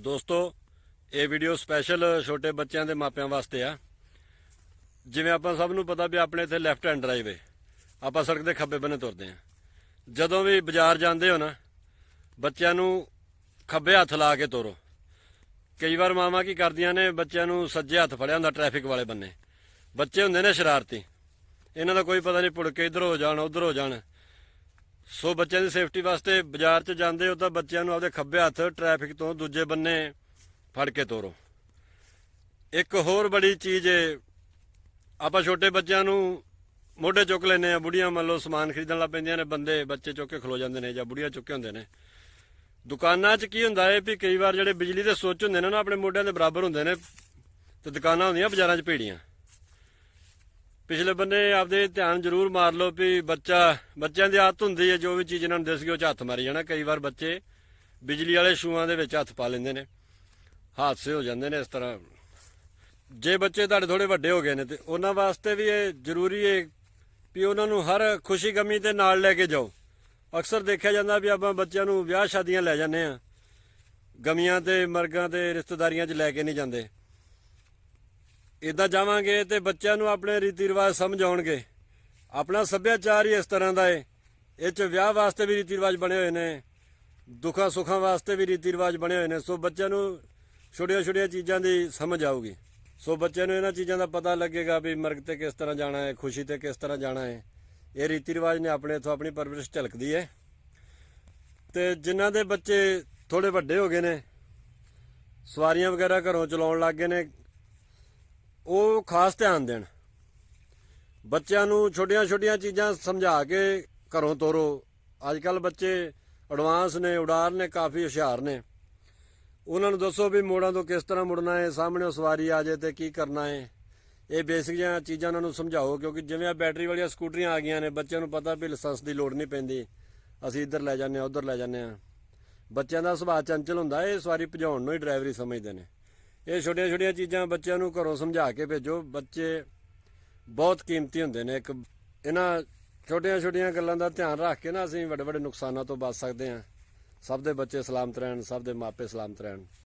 ਦੋਸਤੋ, ਇਹ video special ਛੋਟੇ ਬੱਚਿਆਂ ਦੇ ਮਾਪਿਆਂ ਵਾਸਤੇ ਆ। ਜਿਵੇਂ ਆਪਾਂ ਸਭ ਨੂੰ ਪਤਾ ਵੀ ਆਪਣੇ ਇੱਥੇ ਲੈਫਟ ਹੈਂਡ ਡਰਾਈਵ ਹੈ ਆਪਾਂ ਸੜਕ ਦੇ ਖੱਬੇ ਬੰਨੇ ਤੁਰਦੇ ਆ। ਜਦੋਂ ਵੀ ਬਾਜ਼ਾਰ ਜਾਂਦੇ ਹੋ ਨਾ, ਬੱਚਿਆਂ ਨੂੰ ਖੱਬੇ ਹੱਥ ਲਾ ਕੇ ਤੋਰੋ। ਕਈ ਵਾਰ ਮਾਵਾਂ ਕੀ ਕਰਦੀਆਂ ਨੇ, ਬੱਚਿਆਂ ਨੂੰ ਸੱਜੇ ਹੱਥ ਫੜਿਆ ਹੁੰਦਾ ਟ੍ਰੈਫਿਕ ਵਾਲੇ ਬੰਨੇ। ਬੱਚੇ ਹੁੰਦੇ ਨੇ ਸ਼ਰਾਰਤੀ। ਇਹਨਾਂ ਦਾ ਕੋਈ ਪਤਾ ਨਹੀਂ ਪੁੜ ਕੇ ਇਧਰ ਹੋ ਜਾਣ, ਉਧਰ ਹੋ ਜਾਣ। ਸੋ ਬੱਚਿਆਂ ਦੀ ਸੇਫਟੀ ਵਾਸਤੇ ਬਾਜ਼ਾਰ 'ਚ ਜਾਂਦੇ ਹੋ ਤਾਂ ਬੱਚਿਆਂ ਨੂੰ ਆਪਦੇ ਖੱਬੇ ਹੱਥ ਟ੍ਰੈਫਿਕ ਤੋਂ ਦੂਜੇ ਬੰਨੇ ਫੜ ਕੇ ਤੋਰੋ। ਇੱਕ ਹੋਰ ਬੜੀ ਚੀਜ਼ ਏ, ਆਪਾਂ ਛੋਟੇ ਬੱਚਿਆਂ ਨੂੰ ਮੋਢੇ ਚੁੱਕ ਲੈਨੇ ਆ ਬੁੜੀਆਂ ਮੰਨ ਲਓ ਸਮਾਨ ਖਰੀਦਣ ਲੱਗ ਪੈਂਦੀਆਂ ਨੇ, ਬੰਦੇ ਬੱਚੇ ਚੁੱਕ ਕੇ ਖਲੋ ਜਾਂਦੇ ਨੇ ਜਾਂ ਬੁੜੀਆਂ ਚੁੱਕੇ ਹੁੰਦੇ ਨੇ। ਦੁਕਾਨਾਂ 'ਚ ਕੀ ਹੁੰਦਾ ਏ ਵੀ ਕਈ ਵਾਰ ਜਿਹੜੇ ਬਿਜਲੀ ਦੇ ਸੁੱਚ ਹੁੰਦੇ ਨੇ ਨਾ, ਆਪਣੇ ਮੋਢਿਆਂ ਦੇ ਬਰਾਬਰ ਹੁੰਦੇ ਨੇ ਤੇ ਦੁਕਾਨਾਂ ਹੁੰਦੀਆਂ ਬਾਜ਼ਾਰਾਂ 'ਚ ਭੀੜੀਆਂ। ਪਿਛਲੇ ਬੰਨੇ ਆਪਦੇ ਧਿਆਨ ਜ਼ਰੂਰ ਮਾਰ ਲਓ ਵੀ ਬੱਚਾ, ਬੱਚਿਆਂ ਦੀ ਆਦਤ ਹੁੰਦੀ ਹੈ ਜੋ ਵੀ ਚੀਜ਼ ਇਹਨਾਂ ਨੂੰ ਦਿਸ ਗਈ ਉਹ 'ਚ ਹੱਥ ਮਾਰੀ ਜਾਣਾ। ਕਈ ਵਾਰ ਬੱਚੇ ਬਿਜਲੀ ਵਾਲੇ ਸ਼ੂਆਂ ਦੇ ਵਿੱਚ ਹੱਥ ਪਾ ਲੈਂਦੇ ਨੇ। ਹਾਦਸੇ ਹੋ ਜਾਂਦੇ ਨੇ ਇਸ ਤਰ੍ਹਾਂ। ਜੇ ਬੱਚੇ ਤੁਹਾਡੇ ਥੋੜੇ ਵੱਡੇ ਹੋ ਗਏ ਨੇ ਤੇ ਉਹਨਾਂ ਵਾਸਤੇ ਵੀ ਇਹ ਜ਼ਰੂਰੀ ਹੈ ਵੀ ਉਹਨਾਂ ਨੂੰ ਹਰ ਖੁਸ਼ੀ ਗਮੀ ਤੇ ਨਾਲ ਲੈ ਕੇ ਜਾਓ। ਅਕਸਰ ਦੇਖਿਆ ਜਾਂਦਾ ਵੀ ਆਪਾਂ ਬੱਚਿਆਂ ਨੂੰ ਵਿਆਹ ਸ਼ਾਦੀਆਂ ਲੈ ਜਾਂਦੇ ਆ ਗਮੀਆਂ ਤੇ, ਮਰਗਾਂ ਤੇ, ਰਿਸ਼ਤੇਦਾਰੀਆਂ 'ਚ ਲੈ ਕੇ ਨਹੀਂ ਜਾਂਦੇ। ਇਦਾਂ ਜਾਵਾਂਗੇ ਤੇ ਬੱਚਿਆਂ ਨੂੰ ਆਪਣੇ ਰੀਤੀ ਰਿਵਾਜ ਸਮਝ ਆਉਣਗੇ। ਆਪਣਾ ਸੱਭਿਆਚਾਰ ਹੀ ਇਸ ਤਰ੍ਹਾਂ ਦਾ ਏ। ਇਹ 'ਚ ਵਿਆਹ ਵਾਸਤੇ ਵੀ ਰੀਤੀ ਰਿਵਾਜ ਬਣੇ ਹੋਏ ਨੇ, ਦੁੱਖਾਂ ਸੁੱਖਾਂ ਵਾਸਤੇ ਵੀ ਰੀਤੀ ਰਿਵਾਜ ਬਣੇ ਹੋਏ ਨੇ, ਸੋ ਬੱਚਿਆਂ ਨੂੰ ਛੋਟੀਆਂ ਛੋਟੀਆਂ ਚੀਜ਼ਾਂ ਦੀ ਸਮਝ ਆਊਗੀ। ਸੋ ਬੱਚਿਆਂ ਨੂੰ ਇਹਨਾਂ ਚੀਜ਼ਾਂ ਦਾ ਪਤਾ ਲੱਗੇਗਾ ਵੀ ਮਰਗ ਤੇ ਕਿਸ ਤਰ੍ਹਾਂ ਜਾਣਾ ਹੈ ਖੁਸ਼ੀ ਤੇ ਕਿਸ ਤਰ੍ਹਾਂ ਜਾਣਾ ਹੈ ਇਹ ਰੀਤੀ ਰਿਵਾਜ ਨੇ ਆਪਣੇ ਇਥੋਂ ਆਪਣੀ ਪਰਵਰਿਸ਼ ਝਲਕਦੀ ਹੈ ਤੇ ਜਿਨ੍ਹਾਂ ਦੇ ਬੱਚੇ ਥੋੜੇ ਵੱਡੇ ਹੋ ਗਏ ਨੇ, ਸਵਾਰੀਆਂ ਵਗੈਰਾ ਘਰੋਂ ਚਲਾਉਣ ਲੱਗ ਗਏ ਨੇ ਉਹ ਖਾਸ ਧਿਆਨ ਦੇਣ। ਬੱਚਿਆਂ ਨੂੰ ਛੋਟੀਆਂ-ਛੋਟੀਆਂ ਚੀਜ਼ਾਂ ਸਮਝਾ ਕੇ ਘਰੋਂ ਤੋਰੋ। ਅੱਜ ਕੱਲ ਬੱਚੇ ਐਡਵਾਂਸ ਨੇ, ਉਡਾਰ ਨੇ, ਕਾਫੀ ਹੁਸ਼ਿਆਰ ਨੇ। ਉਹਨਾਂ ਨੂੰ ਦੱਸੋ ਵੀ ਮੋੜਾਂ ਤੋਂ ਕਿਸ ਤਰ੍ਹਾਂ ਮੁੜਨਾ ਹੈ, ਸਾਹਮਣੇ ਉਹ ਸਵਾਰੀ ਆ ਜਾਏ ਤੇ ਕੀ ਕਰਨਾ ਹੈ। ਇਹ ਬੇਸਿਕ ਜਿਹੀਆਂ ਚੀਜ਼ਾਂ ਉਹਨਾਂ ਨੂੰ ਸਮਝਾਓ, ਕਿਉਂਕਿ ਜਿਵੇਂ ਆ ਬੈਟਰੀ ਵਾਲੀਆਂ ਸਕੂਟਰੀਆਂ ਆ ਗਈਆਂ ਨੇ, ਬੱਚਿਆਂ ਨੂੰ ਪਤਾ ਵੀ ਲਾਇਸੈਂਸ ਦੀ ਲੋੜ ਨਹੀਂ ਪੈਂਦੀ। ਅਸੀਂ ਇੱਧਰ ਲੈ ਜਾਂਦੇ ਆ ਉੱਧਰ ਲੈ ਜਾਂਦੇ ਆ ਬੱਚਿਆਂ ਦਾ ਸੁਭਾਅ ਚੰਚਲ ਹੁੰਦਾ, ਇਹ ਸਵਾਰੀ ਭਜਾਉਣ ਨੂੰ ਹੀ ਡਰਾਈਵਰੀ ਸਮਝਦੇ ਨੇ। ਇਹ ਛੋਟੀਆਂ ਛੋਟੀਆਂ ਚੀਜ਼ਾਂ ਬੱਚਿਆਂ ਨੂੰ ਘਰੋਂ ਸਮਝਾ ਕੇ ਭੇਜੋ। ਬੱਚੇ ਬਹੁਤ ਕੀਮਤੀ ਹੁੰਦੇ ਨੇ। ਇੱਕ ਇਹਨਾਂ ਛੋਟੀਆਂ ਛੋਟੀਆਂ ਗੱਲਾਂ ਦਾ ਧਿਆਨ ਰੱਖ ਕੇ ਨਾ ਅਸੀਂ ਵੱਡੇ ਵੱਡੇ ਨੁਕਸਾਨਾਂ ਤੋਂ ਬਚ ਸਕਦੇ ਹਾਂ। ਸਭ ਦੇ ਬੱਚੇ ਸਲਾਮਤ ਰਹਿਣ, ਸਭ ਦੇ ਮਾਪੇ ਸਲਾਮਤ ਰਹਿਣ।